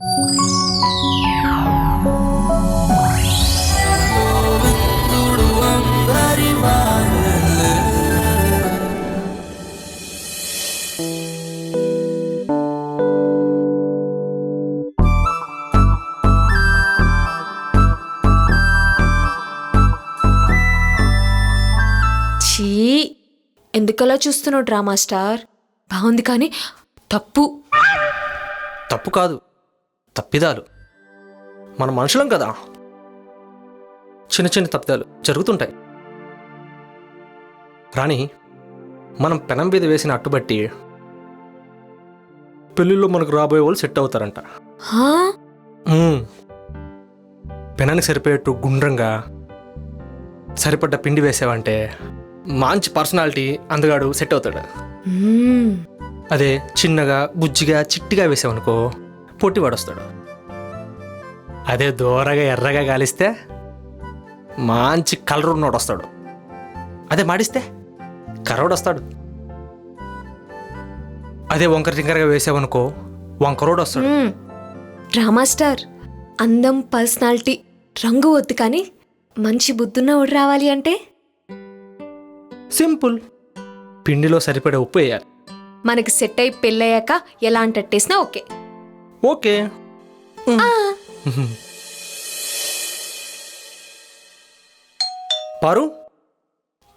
ఛీ ఎందుకలా చూస్తున్నావు డ్రామా స్టార్? బాగుంది కానీ తప్పు. తప్పు కాదు. తప్పిదాలు. మన మనుషులం కదా? చిన్న చిన్న తప్పిదాలు జరుగుతుంటాయి. రాణి మనం పెనం మీద వేసిన అట్టుబట్టి పెళ్ళిళ్ళు మనకు రాబోయే వాళ్ళు సెట్ అవుతారంట. పెనానికి సరిపోయేట్టు గుండ్రంగా సరిపడ్డ పిండి వేసావంటే మంచి పర్సనాలిటీ అందగాడు సెట్ అవుతాడు. అదే చిన్నగా బుజ్జిగా చిట్టిగా వేసావనుకో పొట్టివాడు వస్తాడు అదే దూరగా ఎర్రగా గాలిస్తే మంచి కలర్ ఉన్నోడు వస్తాడు అదే మాడిస్తే కర్రోడు వస్తాడు అదే వంకర టింకరగా వేసావనుకో వంకరోడు వస్తాడు. Drama star. అందం పర్సనాలిటీ రంగు వద్దు కానీ మంచి బుద్ధున్నవాడు రావాలి అంటే? సింపుల్. పిండిలో సరిపడే ఉప్పు వేయాలి. మనకి సెట్ అయి పెళ్ళయ్యాక ఎలా అంటట్టేసినా ఓకే. ఓకే. పారు?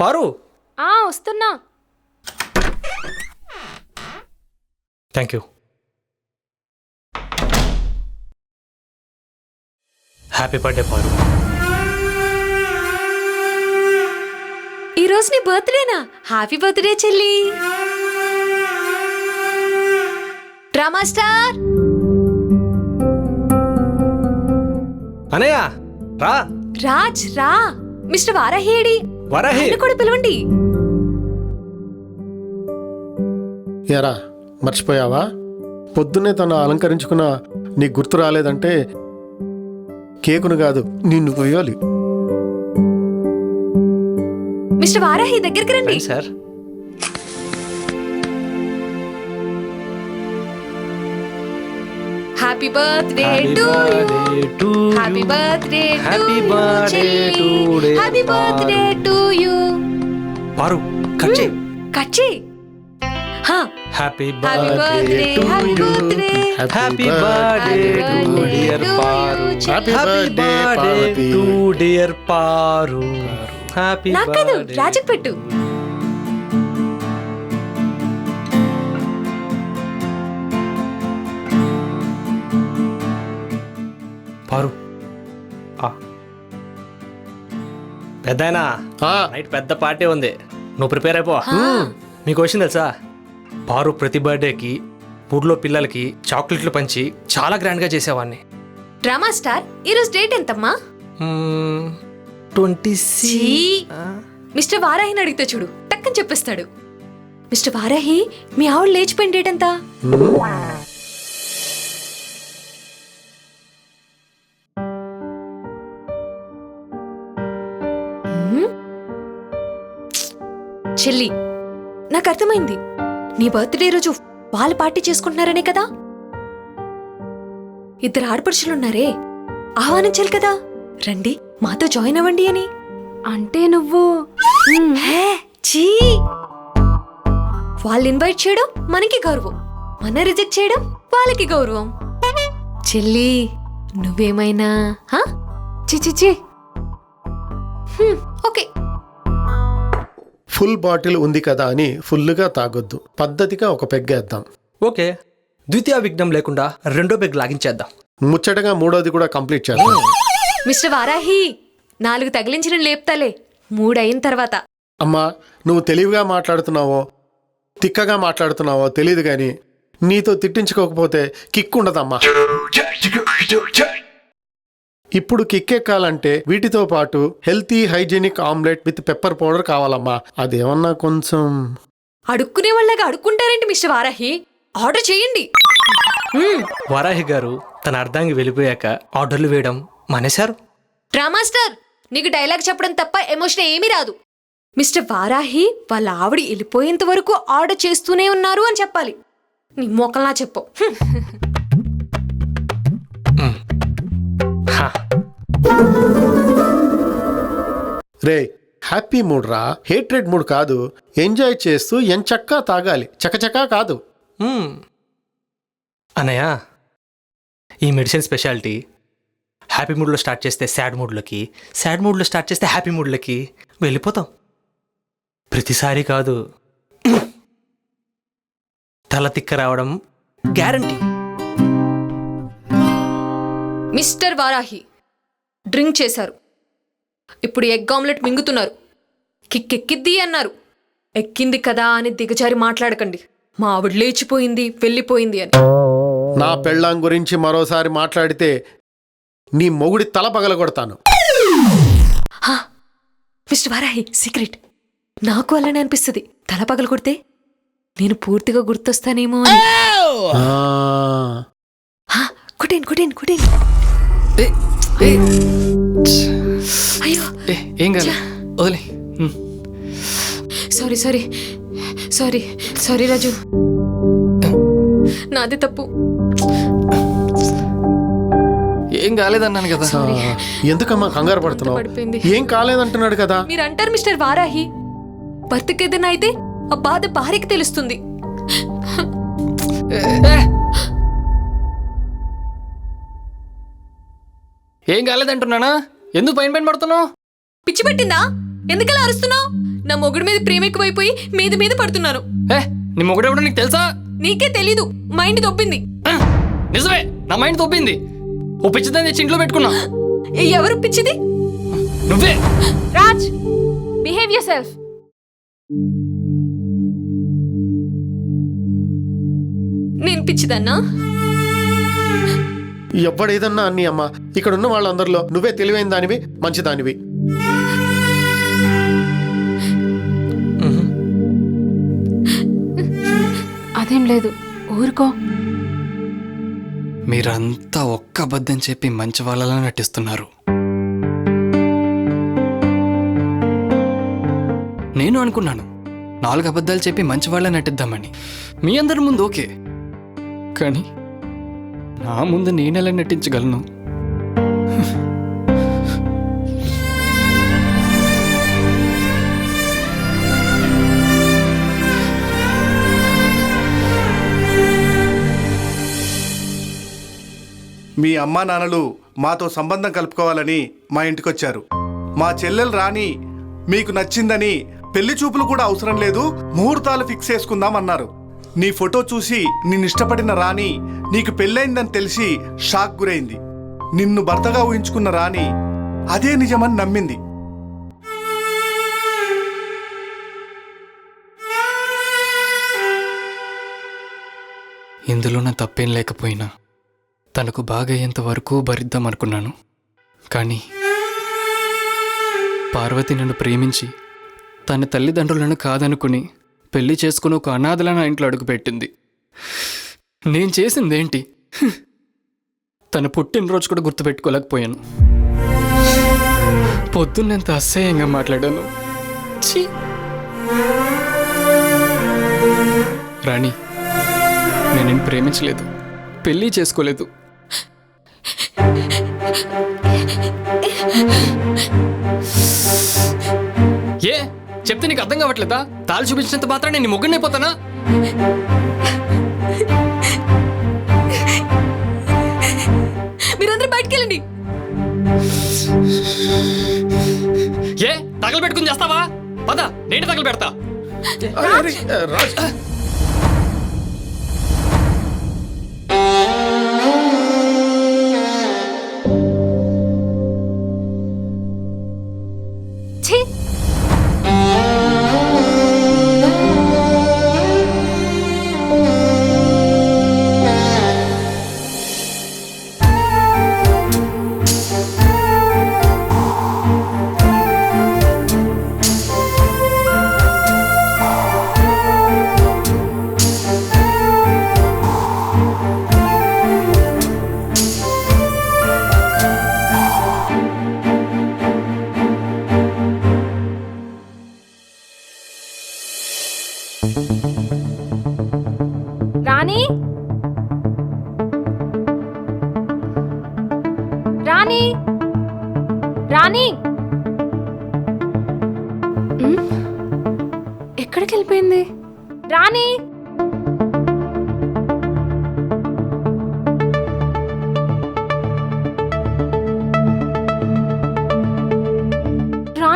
పారు? ఆ, వస్తున్నా. Thank you happy birthday Paru ఈ రోజు నీ బర్త్డేనా? హ్యాపీ బర్త్డే చెల్లి. Drama star. అనయ్య రా. రాజ్ రా. మిస్టర్ వారాహేడి. వరహి. ఆయన కూడా పిలవండి. ఎరా మర్చిపోయావా? పొద్దున్నే తను అలంకరించుకున్న నీకు గుర్తు రాలేదంటే కేకును కాదు నిన్ను కొయ్యాలి మిస్టర్ వారాహి దగ్గరికి రండి sir. Happy birthday Happy to birthday to happy you. Birthday Happy birthday today, happy birthday to you Paru cut చేయి కట్ చేయి హా happy happy birthday birthday happy birthday happy birthday Happy to birthday. Dear to Paru you, Happy happy birthday, birthday. To dear Paru happy నాకు కాదు రాజుకు పెట్టు. పారు. పెద్దాయనా? ఆ, night పెద్ద పార్టీ ఉంది. నువ్వు ప్రిపేర్ అయిపో. మీకు వచ్చింది తెలుసా? పారు ప్రతి బర్త్డేకి ఊర్లో పిల్లలకి చాక్లెట్లు పంచి చాలా గ్రాండ్గా చేసేవాడిని డ్రామా స్టార్? ఈ రోజు డేట్ ఎంతమ్మా? ట్వంటీ. మిస్టర్ వారాహిని అడిగితే చూడు టక్కని చెప్పేస్తాడు. మిస్టర్ వారాహి మీ ఆవిడ లేచిపోయిన డేట్ ఎంత? చెల్లి. నాకు అర్థమైంది. నీ బర్త్డే రోజు వాళ్ళు పార్టీ చేసుకుంటున్నారనే కదా? ఇద్దరు ఆడపడుచులున్నారే. ఆహ్వానించాలి కదా. రండి మాతో జాయిన్ అవ్వండి అని. అంటే నువ్వు! వాళ్ళు ఇన్వైట్ చేయడం మనకి గౌరవం. మన రిజెక్ట్ చేయడం వాళ్ళకి గౌరవం. చెల్లి నువ్వేమైనా. హ్మ్, ఓకే. ఫుల్ బాటిల్ ఉంది కదా అని ఫుల్లుగా తాగొద్దు. పద్ధతిగా ఒక పెగ్గేద్దాం. ఓకే. ద్వితీయ విఘ్నం లేకుండా రెండో బెగ్ లాగించేద్దాం. ముచ్చటగా మూడోది కూడా కంప్లీట్ చేద్దాం. మిస్టర్ వారాహి నాలుగు తగిలించిన లేపుతాలే. మూడయిన తర్వాత. అమ్మా నువ్వు తెలివిగా మాట్లాడుతున్నావో తిక్కగా మాట్లాడుతున్నావో తెలియదు కానీ నీతో తిట్టించుకోకపోతే కిక్ ఉండదమ్మా ఇప్పుడు కిక్ ఎక్కాలంటే వీటితో పాటు healthy hygienic omelette with pepper powder కావాలమ్మా. అదేమన్నా కొంచెం. అడుక్కునే వాళ్ళగా అడుక్కుంటారేంటి మిస్టర్ వారాహి? ఆర్డర్ చేయండి. హ్మ్, వారాహి గారు తన అర్ధాంగి వెళ్ళిపోయాక ఆర్డర్లు వేయడం మానేశారు? డ్రామా స్టార్ నీకు డైలాగ్ చెప్పడం తప్ప ఎమోషన్ ఏమీ రాదు. మిస్టర్ వారాహి వాళ్ళ ఆవిడ వెళ్ళిపోయేంత వరకు ఆర్డర్ చేస్తూనే ఉన్నారు అని చెప్పాలి. నీ మోకల్లా చెప్పు. రే హ్యాపీ మూడ్ రా హేట్రెడ్ మూడ్ కాదు. ఎంజాయ్ చేస్తూ ఎంచక్కా తాగాలి. చకచకా కాదు. అన్నయ్య ఈ మెడిసిన్ స్పెషాలిటీ హ్యాపీ మూడ్లో స్టార్ట్ చేస్తే సాడ్ మూడ్లోకి సాడ్ మూడ్లో స్టార్ట్ చేస్తే హ్యాపీ మూడ్లోకి వెళ్ళిపోతాం. ప్రతిసారి కాదు. తల తిక్క రావడం గ్యారంటీ. మిస్టర్ వారాహి డ్రింక్ చేశారు. ఇప్పుడు ఎగ్ ఆమ్లెట్ మింగుతున్నారు. కిక్ ఎక్కిద్ది అన్నారు. ఎక్కింది కదా అని దిగజారి మాట్లాడకండి. మా ఆవిడ లేచిపోయింది వెళ్ళిపోయింది అని. నా పెళ్ళాం గురించి మరోసారి మాట్లాడితే నీ మొగుడి తల పగలగొడతాను. Mister Varahi secret. నాకు అలానే అనిపిస్తుంది. తల పగల కొడితే నేను పూర్తిగా గుర్తొస్తానేమో అని. ఆ, కొట్టేను ఏ, ఏ, అయ్యో ఏ, ఏం కాదు వదిలే. Sorry sorry sorry sorry Raju నాది తప్పు ఏం కాలేదన్నాను కదా ఎందుకమ్మా కంగారు పడుతున్నావు పడిపోయింది. ఏం కాలేదంటున్నాడు కదా మీరు అంటారు మిస్టర్ వారాహి భర్తకి ఏదైనా అయితే ఆ బాధ భార్యకి తెలుస్తుంది ఏం కాలేదంటున్నానా? ఎందుకు పైన పైన పడుతున్నావు? పిచ్చి పట్టిందా? ఎందుకలా అరుస్తున్నావు? నా మొగుడు మీద ప్రేమ ఎక్కువైపోయి మీద మీద పడుతున్నాను ఏ నీ మొగుడెవడో నీకు తెలుసా? నీకే తెలీదు. మైండ్ దొబ్బింది. ఆ, నిజమే నా మైండ్ తొప్పింది ఓ పిచ్చిదాన్ని తెచ్చి ఇంట్లో పెట్టుకున్నా. ఏ, ఎవరు పిచ్చిది? నువ్వే. రాజ్ బిహేవ్ యూర్ సెల్ఫ్ నేను పిచ్చిదన్నా? ఎవ్వడేదన్నా అన్ని అమ్మా. ఇక్కడ ఉన్న వాళ్ళందరిలో నువ్వే తెలివైన దానివి మంచి దానివి అదేం లేదు ఊరుకో. మీరంతా ఒక్క అబద్ధం చెప్పి మంచి వాళ్ళలా నటిస్తున్నారు. నేను అనుకున్నాను నాలుగు అబద్ధాలు చెప్పి మంచి వాళ్ళ నటిద్దామని. మీ అందరి ముందు ఓకే. కానీ నా ముందు నేనెలా నటించగలను? మీ అమ్మా నాన్నలు మాతో సంబంధం కలుపుకోవాలని మా ఇంటికొచ్చారు. మా చెల్లెలు రాణి మీకు నచ్చిందని పెళ్ళి చూపులు కూడా అవసరం లేదు ముహూర్తాలు ఫిక్స్ చేసుకుందాం అన్నారు. నీ ఫోటో చూసి నిన్ను ఇష్టపడిన రాణి నీకు పెళ్ళైందని తెలిసి షాక్ గురైంది. నిన్ను భర్తగా ఊహించుకున్న రాణి అదే నిజమని నమ్మింది. ఇందులో నా తప్పేం లేకపోయినా తనకు బాగయ్యేంత వరకు భరిద్దాం అనుకున్నాను. కానీ పార్వతి నన్ను ప్రేమించి తన తల్లిదండ్రులను కాదనుకుని పెళ్ళి చేసుకుని ఒక అనాథలను నా ఇంట్లో అడుగుపెట్టింది నేను చేసిందేంటి? తన పుట్టినరోజు కూడా గుర్తుపెట్టుకోలేకపోయాను. పొద్దున్నెంత అసహ్యంగా మాట్లాడాను. ఛీ! రాణి నేను ప్రేమించలేదు. పెళ్ళి చేసుకోలేదు. ఏ? చెప్తే నీకు అర్థం కావట్లేదా? తాళి చూపించినంత మాత్రం నేను ముగ్గురిని అయిపోతానా మీరందరూ బయటికి వెళ్ళండి ఏ? తగలు పెట్టుకుని చేస్తావా? పద నేను తగలు పెడతా అరే, రాజ్.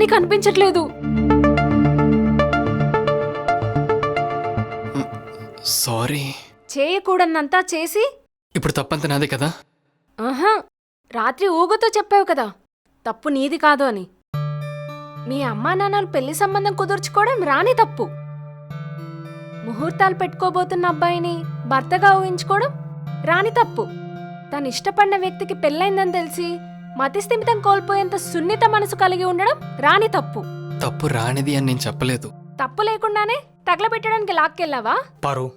రాణి కనిపించట్లేదు. సారీ. చేయకూడదంతా చేసి? ఇప్పుడు తప్పంత నాదే కదా? ఆహా రాత్రి ఊగుతో చెప్పావు కదా. తప్పు నీది కాదు అని. మీ అమ్మా నాన్నలు పెళ్ళి సంబంధం కుదుర్చుకోవడం రాని తప్పు. ముహూర్తాలు పెట్టుకోబోతున్న అబ్బాయిని భర్తగా ఊహించుకోవడం రాని తప్పు. తను ఇష్టపడిన వ్యక్తికి పెళ్ళైందని తెలిసి మతిస్థిమితం కోల్పోయేంత సున్నిత మనసు కలిగి ఉండడం రాని తప్పు. తప్పు రానిది అని నేను చెప్పలేదు. తప్పు లేకుండానే తగలబెట్టడానికి లాక్కెళ్ళావా? పారు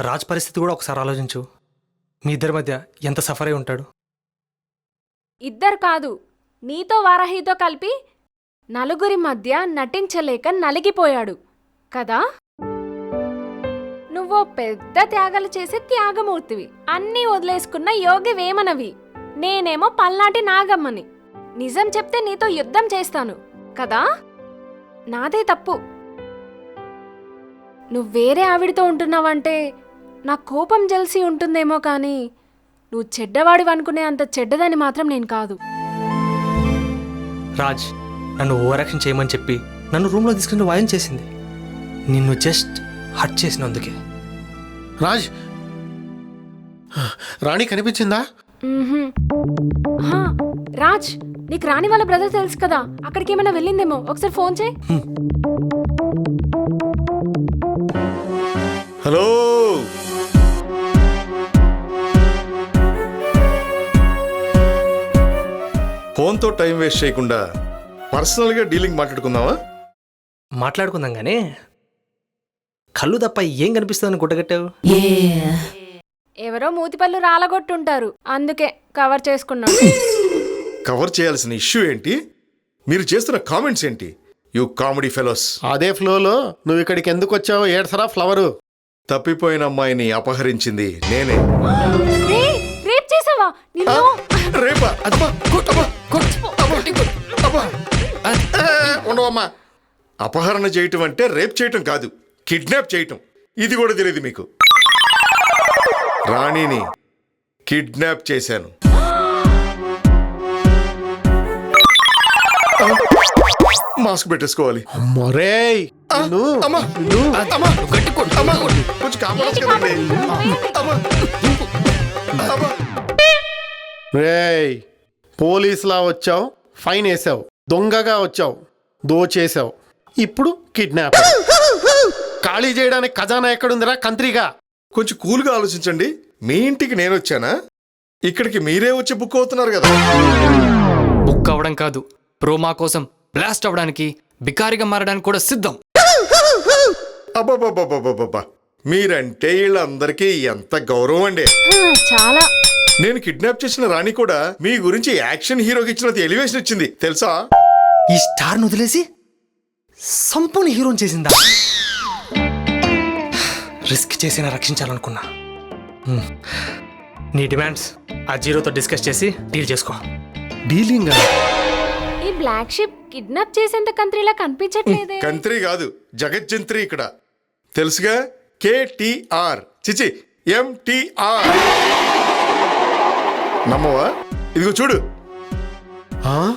రాజ్ పరిస్థితి కూడా ఒకసారి ఆలోచించు. మీ ఇద్దరి మధ్య ఎంత సఫర్ అయి ఉంటాడు? ఇద్దరు కాదు నీతో వారాహితో కలిపి నలుగురి మధ్య నటించలేక నలిగిపోయాడు. కదా? నువ్వో పెద్ద త్యాగాలు చేసే త్యాగమూర్తివి. అన్నీ వదిలేసుకున్న యోగి వేమనవి. నేనేమో పల్నాటి నాగమ్మని. నిజం చెప్తే నీతో యుద్ధం చేస్తాను కదా? నాదే తప్పు. నువ్వు వేరే ఆవిడితో ఉంటున్నావంటే నా కోపం జలిసి ఉంటుందేమో కానీ నువ్వు చెడ్డవాడివి అనుకునే అంత చెడ్డదని మాత్రం నేను కాదు. రాజ్ నన్ను ఓవరాక్షన్ చేయమని చెప్పి నన్ను రూమ్లో తీసుకుని వాయిన్ చేసింది. నిన్ను జస్ట్ హట్ చేసినందుకే. రాజ్! రాణి కనిపించిందా? రాజ్ నీకు రాని వాళ్ళ బ్రదర్ తెలుసు కదా. అక్కడికి ఏమైనా వెళ్ళిందేమో? ఒకసారి ఫోన్ చేయి. హలో. ఫోన్తో టైం వేస్ట్ చేయకుండా పర్సనల్గా డీలింగ్ మాట్లాడుకుందామా? మాట్లాడుకుందాం కానీ కళ్ళు తప్ప ఏం కనిపిస్తుందని గుట్టగట్టావు ఎవరో మూతిపళ్ళు రాలగొట్టుంటారు. అందుకే కవర్ చేసుకున్నాను కవర్ చేయాల్సిన ఇష్యూ ఏంటి? మీరు చేస్తున్న కామెంట్స్ ఏంటి? You comedy fellows. అదే ఫ్లోలో నువ్వు ఇక్కడికి ఎందుకు వచ్చావో ఏడ్సరా ఫ్లవరు? తప్పిపోయిన అమ్మాయిని అపహరించింది నేనే. రేప్ చేసావా? నిన్ను? రేపా. ఆ, ఉండవమ్మా అపహరణ చేయటం అంటే రేప్ చేయటం కాదు కిడ్నాప్ చేయటం. ఇది కూడా తెలియదు మీకు. రాణిని కిడ్నాప్ చేశాను. మాస్క్ పెట్టేసుకోవాలి. అమ్మా కొంచెం కాపాడచ్చు కదండి రేయ్ పోలీసులా వచ్చావు ఫైన్ వేసావు దొంగగా వచ్చావు దోచేసావు. ఇప్పుడు కిడ్నాప్. ఖాళీ చేయడానికి ఖజానా ఎక్కడుందిరా కంత్రిగా? కొంచెం కూల్గా ఆలోచించండి. మీ ఇంటికి నేను వచ్చానా? ఇక్కడికి మీరే వచ్చి బుక్ అవుతున్నారు కదా. బుక్ అవ్వడం కాదు. ప్రోమా కోసం బ్లాస్ట్ అవ్వడానికి బికారిగా మారడానికి కూడా సిద్ధం. మీరంటే వీళ్ళందరికీ ఎంత గౌరవం అండి. చాలా. నేను కిడ్నాప్ చేసిన రాణి కూడా మీ గురించి యాక్షన్ హీరోకి ఇచ్చినంత ఎలివేషన్ ఇచ్చింది. తెలుసా? ఈ స్టార్ను వదిలేసి సంపూర్ణ హీరోని చేసిందా? రిస్క్ చేసినా రక్షించాలనుకున్నా. హ్మ్. నీ డిమాండ్స్ ఆ జీరోతో డిస్కస్ చేసి డీల్ చేసుకో. డీలింగ్? ఈ బ్లాక్ షిప్ కిడ్నాప్ చేసేంత కంట్రీలా కనిపించట్లేదే. కంత్రి కాదు జగజ్జంత్రి ఇక్కడ. తెలుసుగా? కేటీఆర్ చిచి ఎంటీఆర్ నమ్మవా? ఇదిగో చూడు. ఆ,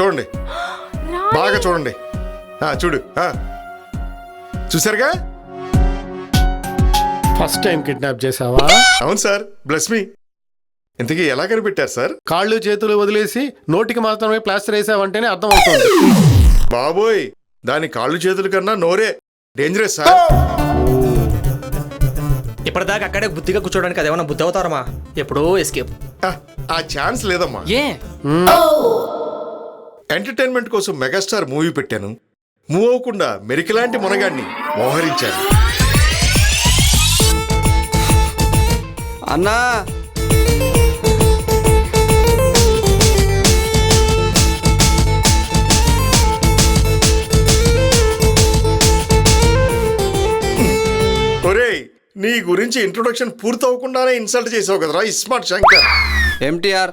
చూడండి. బాగా చూడండి. ఆ, చూడు. ఆ. చూసారుగా ఫస్ట్ టైం కిడ్నాప్ చేసావా అవును సార్ బ్లెస్ మీ ఇంతకీ ఎలా కనిపెట్టారు సార్? కాళ్ళు చేతులు వదిలేసి నోటికి మాత్రమే ప్లాస్టర్ వేసావంటేనే అర్థం అవుతుంది బాబోయ్ దాని కాళ్ళు చేతుల కన్నా నోరే డేంజరస్ సార్. ఇప్పటిదాకా అక్కడే బుద్ధిగా కూర్చోడానికి అదేమన్నా బుద్ధి అవుతారమ్మా ఎప్పుడో ఎస్కేప్ ఆ, ఆ ఛాన్స్ లేదమ్మా. ఏ? ఎంటర్టైన్మెంట్ కోసం మెగాస్టార్ మూవీ పెట్టాను. మూవ్ అవ్వకుండా మెరికలాంటి మునగాన్ని మోహరించాను. అన్నా. ఒరేయ్ నీ గురించి ఇంట్రొడక్షన్ పూర్తవకుండానే ఇన్సల్ట్ చేసావు కదరా ఇస్మార్ట్ శంకర్. ఎంటీఆర్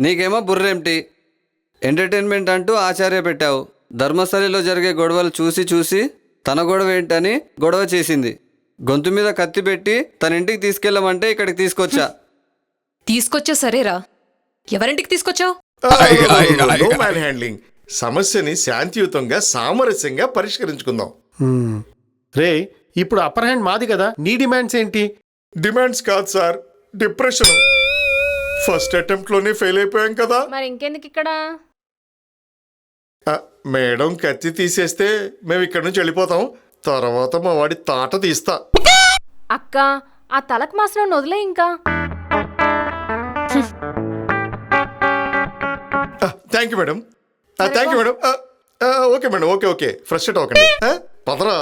నీకేమో బుర్రేంటి ఎంటర్టైన్మెంట్ అంటూ ఆచార్య పెట్టావు. ధర్మస్థలిలో జరిగే గొడవలు చూసి చూసి తన గొడవ ఏంటని గొడవ చేసింది. గొంతు మీద కత్తి పెట్టి తన ఇంటికి తీసుకెళ్ళమంటే ఇక్కడికి తీసుకొచ్చా? తీసుకొచ్చా సరేరా. ఎవరింటికి తీసుకొచ్చావు? నో మ్యాన్ హ్యాండ్లింగ్ సమస్యని శాంతియుతంగా సామరస్యంగా పరిష్కరించుకుందాం. రే ఇప్పుడు అప్పర్ హ్యాండ్ మాది కదా. నీ డిమాండ్స్ ఏంటి? డిమాండ్స్ కాదు సార్. డిప్రెషన్. ఫస్ట్ అటెంప్ట్లోనే ఫెయిల్ అయిపోయాం కదా. మరి ఇంకెందుకు ఇక్కడ? ఆ, మేడం కత్తి తీసేస్తే మేము ఇక్కడి నుంచి వెళ్ళిపోతాం. తర్వాత మా వాడి తాట తీస్తా. అక్క ఆ తలకు మాసిన వదిలే ఇంకా. Thank you madam thank you madam okay madam okay okay అవ్వకండి. ఆ, పదరా.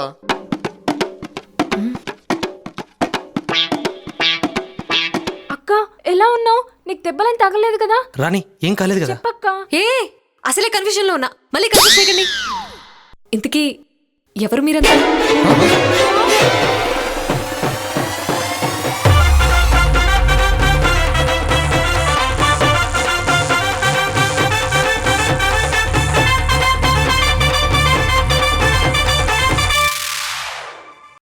అక్క ఎలా ఉన్నావు? నీకు దెబ్బలేం తగలేదు కదా? రాణి ఏం కాలేదు కదా? చెప్పక్క. ఏ అసలే కన్ఫ్యూజన్లో ఉన్నా. మళ్ళీ కన్ఫ్యూజ్ చేయకండి. ఇంతకీ ఎవరు మీరంతా?